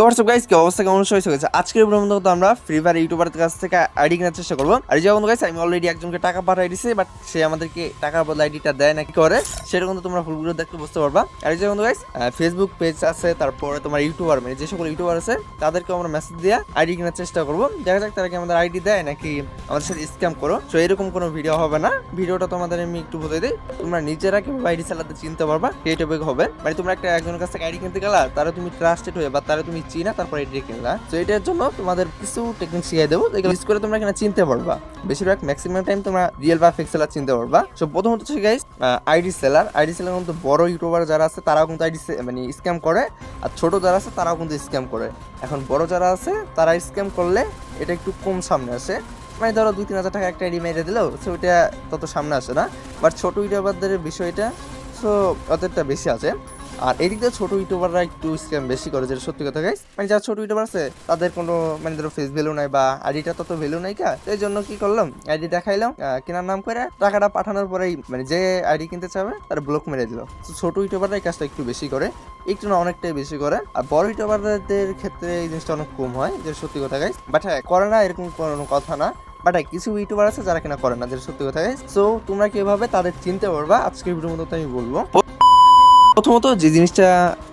WhatsApp guys কি অবস্থা? কেমন হয়েছে গেছে। আজকের ভিডিওর মধ্যে আমরা ফ্রি ফায়ার ইউটিউবারের কাছ থেকে আইডি কেনার চেষ্টা করব। আর এই যেমন গাইস আমি অলরেডি একজনকে টাকা পাঠিয়ে দিছি বাট সে আমাদেরকে টাকা বদলে আইডিটা দেয় না কি করে, সেটা কিন্তু তোমরা ফুল ভিডিও দেখতে বুঝতে পারবা। আর এই যেমন গাইস ফেসবুক পেজ আছে, তারপরে তোমার ইউটিউবার মানে যে সকল ইউটিউবার আছে তাদেরকে আমরা মেসেজ দিয়ে আইডি কেনার চেষ্টা করব। দেখা যাক তারা কি আমাদের আইডি দেয় নাকি আমাদের সাথে স্ক্যাম করো। তো এরকম কোনো ভিডিও হবে না। ভিডিওটা তোমাদের আমি একটু বলে দিই। তোমরা নিজেরা কীভাবে আইডি চালাতে চিনতে পারবা সেই টপিক হবে। মানে তোমরা একটা একজনের কাছ থেকে আইডি কিনতে গেলা, তারা তুমি ট্রাস্টেড হয়ে বা তারা তুমি চিনা, তারপর আইডি কিনলা তো এটার জন্য তোমাদের কিছু টেকনিক শিখিয়ে দেবো এগুলো ইউজ করে তোমরা কিনা চিনতে পারবা। বেশিরভাগ ম্যাক্সিমাম টাইম তোমরা রিয়েল বা ফেক সেলার চিনতে পারবা। তো প্রথমত হচ্ছে guys ID seller ID seller কিন্তু বড় ইউটিউবার যারা আছে, তারাও কিন্তু আইডি মানে স্ক্যাম করে। আর ছোট যারা আছে, তারাও কিন্তু স্ক্যাম করে। এখন বড় যারা আছে, তারা স্ক্যাম করলে এটা একটু কম সামনে আসে। মানে ধরো দুই, তিন হাজার টাকা একটা আইডি মেরে দিলেও সো ওইটা তত সামনে আসে না। বাট ছোট ইউটিউবারদের বিষয়টা সো অতটা বেশি আছে আর এদিক দিয়ে ছোট ইউটিউবাররা একটু স্ক্যাম বেশি করে, যেটা সত্যি কথা গাইস মানে যারা ছোট ইউটিউবার আছে, তাদের কোনো মানে ধরো ফেস ভ্যালু নাই বা আইডিটা তত ভ্যালু নাই কা। তো এই জন্য কি করলাম? আইডি দেখাইলাম কেনার নাম করে টাকাটা পাঠানোর পরেই মানে যে আইডি কিনতে চাবে, তার ব্লক মেরে দিল। তো ছোট ইউটিউবাররা এই কাজটা একটু বেশি করে, একটু না অনেকটাই বেশি করে। আর বড় ইউটিউবারদের ক্ষেত্রে এই জিনিসটা অনেক কম হয়, যেটা সত্যি কথা গাইস বাট হ্যাঁ করে না এরকম কোনো কথা না। বাট হ্যাঁ কিছু ইউটিউবার আছে যারা কিনা করে না, যেটা সত্যি কথা গাইস সো তোমরা কীভাবে তাদের চিনতে পারবা? আজকের ভিডিওর মধ্যে আমি বলব। প্রথমত যে জিনিসটা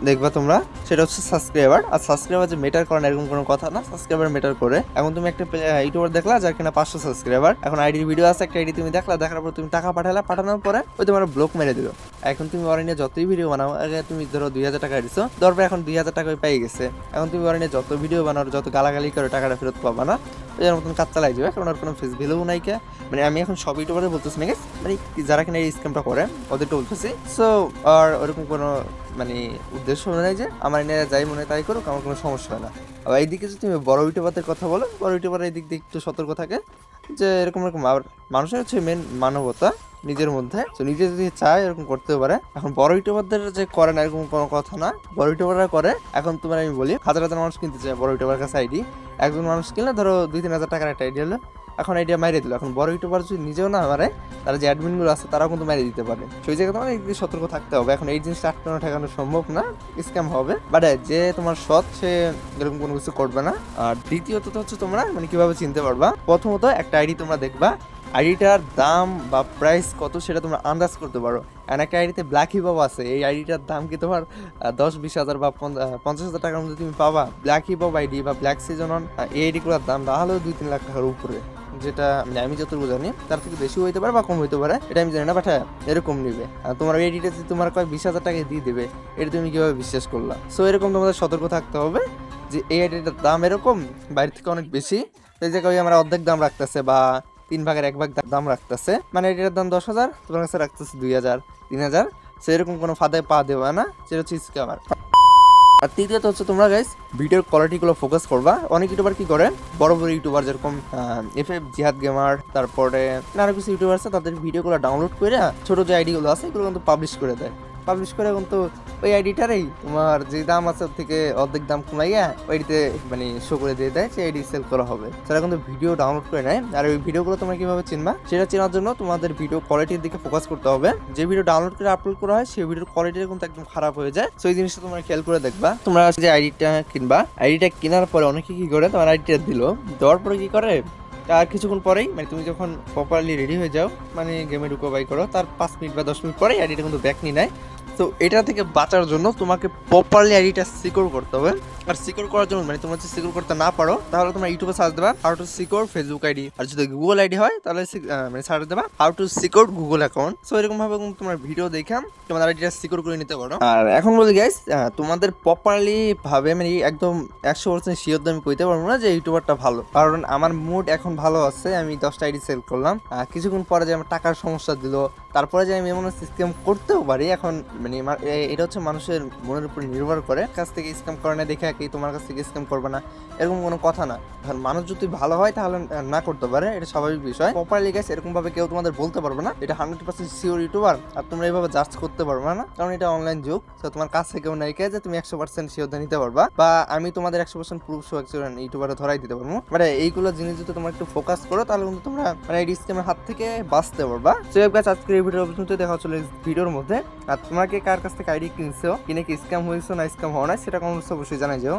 দেখবা তোমরা, সেটা হচ্ছে সাবস্ক্রাইবার আর সাবস্ক্রাইবার যে মেটার করে না, এরকম কোনো কথা না। সাবস্ক্রাইবার মেটার করে। এখন তুমি একটা ইউটিউবার দেখলা, যার কিনা পাঁচশো সাবস্ক্রাইবার এখন আইডির ভিডিও আছে, একটা আইডি তুমি দেখলা, দেখার পর তুমি টাকা পাঠালা, পাঠানোর পরে ওই তোমার ব্লক মেরে দিল। এখন তুমি অরণ্যে যতই ভিডিও বানাও, আগে তুমি ধরো দুই হাজার টাকা দিছো দরবার এখন দুই হাজার টাকা পেয়ে গেছে। এখন তুমি অরণ্যে যত ভিডিও বানাও, যত গালাগালি করে, টাকাটা ফেরত পাবা না। ওই মতন কাজ চালাই যাবে, কারণ ওর কোনো ফেস ভ্যালুও নাই কে। মানে আমি এখন সব ইউটিউবারে বলতেছি না মানে যারা কিনা এই স্ক্যামটা করে, ওদেরকে বলতেছি। সো আর ওরকম কোনো মানে উদ্দেশ্য নেই যে আমার এনে যাই মনে তাই করুক, আমার কোনো সমস্যা হয় না। আর এইদিকে যদি তুমি বড় ইউটিউবারদের কথা বলো, বড় ইউটিউবার এই দিক দিয়ে একটু সতর্ক থাকে যে এরকম এরকম মানুষের হচ্ছে মেন মানবতা নিজের মধ্যে। তো নিজে যদি চায় এরকম করতে পারে। এখন বড় ইউটিউবারদের যে করে না এরকম কোনো কথা না, বড় ইউটিউবাররা করে। এখন তোমার আমি বলি, হাজার হাজার মানুষ কিনতে চায় বড় ইউটিউবার কাছে আইডি। একজন মানুষ কিনলে ধরো দুই তিন হাজার টাকার একটা আইডি হলো। এখন আইডিয়া মারিয়ে দিল। এখন বড় ইউটিউবার যদি নিজেও না মারে তারা যে অ্যাডমিনগুলো আছে, তারাও কিন্তু মারিয়ে দিতে পারে। সেই জায়গায় তোমার একটু সতর্ক থাকতে হবে। এখন এই জিনিসটা আটকানো ঠেকানো সম্ভব না স্ক্যাম হবে। বাট যে তোমার সৎ, সে এরকম কোনো কিছু করবে না। আর দ্বিতীয়ত হচ্ছে তোমরা মানে কীভাবে চিনতে পারবা? প্রথমত একটা আইডি তোমরা দেখবা। আইডিটার দাম বা প্রাইস কত সেটা তোমরা আন্দাজ করতে পারো। আর একটা আইডিতে ব্ল্যাক হিপ আছে। এই আইডিটার দাম কি তোমার দশ, বিশ হাজার বা পঞ্চ- পঞ্চাশ হাজার টাকার মধ্যে তুমি পাবা? ব্ল্যাক হিপ আইডি বা ব্ল্যাক সিজন এই আইডিগুলোর দাম তাহলেও দুই, তিন লাখ টাকার উপরে। যেটা মানে আমি যতটুকু জানি, তার থেকে বেশি হইতে পারে বা কম হইতে পারে। এটা আমি জানি না বাট হ্যাঁ এরকম নিবে। আর তোমার এডিটা যদি তোমার কয় বিশ হাজার টাকায় দিয়ে দেবে। এটা তুমি কীভাবে বিশ্বাস করলা? সো এরকম তোমাদের সতর্ক থাকতে হবে যে এই আইডিটার দাম এরকম বাইরে থেকে অনেক বেশি। এই জায়গায় আমরা অর্ধেক দাম রাখতেছে বা তিন ভাগের এক ভাগ দাম রাখতেছে। মানে এটার দাম দশ হাজার, তোমার কাছে রাখতেছে দুই হাজার, তিন হাজার। সেরকম কোনো ফাদায় পা দেওয়া না, সেটা হচ্ছে স্ক্যামার আর তৃতীয়ত হচ্ছে তোমরা গাইস ভিডিওর কোয়ালিটিগুলো ফোকাস করবা। অনেক ইউটিউবার কি করে? বড় বড় ইউটিউবার যেরকম এফ এফ জিহাদ গেমার তারপরে আরও কিছু ইউটিউবার আছে, তাদের ভিডিওগুলো ডাউনলোড করে ছোট যে আইডিগুলো আছে, এগুলো কিন্তু পাবলিশ করে দেয়। পাবলিশ করে কিন্তু ওই আইডিটারেই তোমার যে দাম আছে থেকে অর্ধেক দাম কমাইয়া ওইটিতে মানে শো করে দিয়ে দেয় যে আইডি সেল করা হবে। সেটা কিন্তু ভিডিও ডাউনলোড করে নেয়। আর ওই ভিডিওগুলো তোমরা কীভাবে চিনবা? সেটা চেনার জন্য তোমাদের ভিডিও কোয়ালিটির দিকে ফোকাস করতে হবে। যে ভিডিও ডাউনলোড করে আপলোড করা হয়, সেই ভিডিওর কোয়ালিটি কিন্তু একদম খারাপ হয়ে যায়। সো এই জিনিসটা তোমরা খেয়াল করে দেখবা। তোমরা যে আইডিটা কিনবা, আইডিটা কেনার পরে অনেকে কি করে, তোমার আইডিটা দিল, দেওয়ার পরে কি করে আর কিছুক্ষণ পরেই মানে তুমি যখন প্রপারলি রেডি হয়ে যাও মানে গেমে ঢুকো বাই করো, তার পাঁচ মিনিট বা দশ মিনিট পরেই আইডিটা কিন্তু ব্যাক নিয়ে নেয়। তো এটা থেকে বাঁচার জন্য তোমাকে প্রপারলি আইডিটা সিকিউর করতে হবে। আর সিকিউর করার জন্য মানে তোমরা যদি সিকিউর করতে না পারো, তাহলে তোমরা ইউটিউবে সার্চ দেবা how to secure Facebook ID আর যদি গুগল আইডি হয়, তাহলে মানে সার্চ দেবা how to secure Google account so এরকম ভাবে তোমার ভিডিও দেখাম তোমার আইডিটা সিকিউর করে নিতে পারো। আর এখন বলি গাইস তোমাদের প্রপারলি ভাবে মানে একদম একশো পার্সেন্ট শিওর আমি কইতে পারব না যে ইউটিউবারটা ভালো। কারণ আমার মুড এখন ভালো আছে, আমি দশটা আইডি সেল করলাম। কিছুক্ষণ পরে যে আমার টাকার সমস্যা দিল তারপরে যে আমি এমন সিস্টেম করতেও পারি, এখন মানে এটা হচ্ছে মানুষের মনের উপর নির্ভর করে, কাছ থেকে স্ক্যাম করে না, দেখে কি তোমার কাছ থেকে স্ক্যাম করবে না, এরকম কোনো কথা না। মানুষ যদি ভালো হয় তাহলে না করতে পারে, এটা স্বাভাবিক বিষয়। প্রপারলি গেছে এরকম ভাবে কেউ তোমাদের বলতে পারবে না। এটা হান্ড্রেড পার্সেন্ট সিওর ইউটিউবার আর তোমরা এইভাবে জাজ করতে পারবে না। কারণ এটা অনলাইন যুগ তো তোমার কাছ থেকেও নাই কে যে তুমি একশো পার্সেন্ট শিওর নিতে পারবা। বা আমি তোমাদের একশো পার্সেন্ট প্রুফ সহ একজন ইউটিউবারে ধরাই দিতে পারব। মানে এইগুলো জিনিস যদি তোমরা একটু ফোকাস করো, তাহলে কিন্তু তোমরা মানে এই স্ক্যামের হাত থেকে বাঁচতে পারবা। তো গাছ আজকের ভিডিও পর্যন্ত দেখা চলে ভিডিওর মধ্যে। আর তোমাকে কার কাছ থেকে আইডি কিনছো? কিনে কি স্ক্যাম হয়েছো না স্ক্যাম হওয়া নাই, সেটা কমেন্টস অবশ্যই জানাই যাও